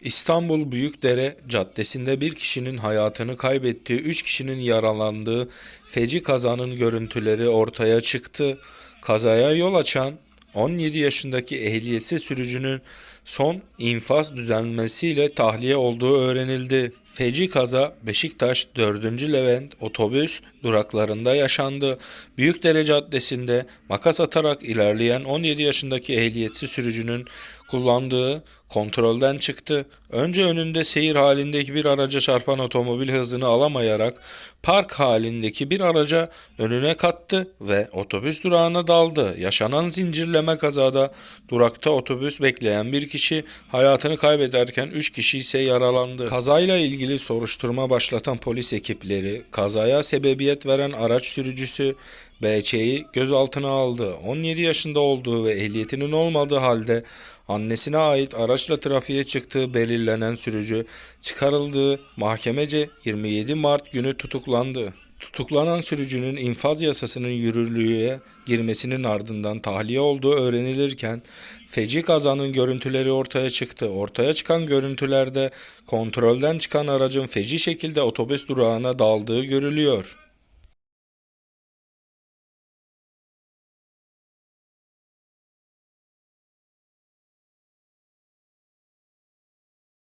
İstanbul Büyükdere Caddesi'nde bir kişinin hayatını kaybettiği, üç kişinin yaralandığı feci kazanın görüntüleri ortaya çıktı. Kazaya yol açan 17 yaşındaki ehliyetsiz sürücünün son infaz düzenlemesiyle tahliye olduğu öğrenildi. Feci kaza Beşiktaş 4. Levent otobüs duraklarında yaşandı. Büyükdere Caddesi'nde makas atarak ilerleyen 17 yaşındaki ehliyetsiz sürücünün kullandığı kontrolden çıktı. Önce önünde seyir halindeki bir araca çarpan otomobil hızını alamayarak park halindeki bir araca önüne kattı ve otobüs durağına daldı. Yaşanan zincirleme kazada durakta otobüs bekleyen bir kişi hayatını kaybederken 3 kişi ise yaralandı. Kazayla ilgili soruşturma başlatan polis ekipleri kazaya sebebiyet veren araç sürücüsü BÇ'yi gözaltına aldı. 17 yaşında olduğu ve ehliyetinin olmadığı halde annesine ait araçla trafiğe çıktığı belirlenen sürücü çıkarıldığı mahkemece 27 Mart günü tutuklandı. Tutuklanan sürücünün infaz yasasının yürürlüğe girmesinin ardından tahliye olduğu öğrenilirken feci kazanın görüntüleri ortaya çıktı. Ortaya çıkan görüntülerde kontrolden çıkan aracın feci şekilde otobüs durağına daldığı görülüyor.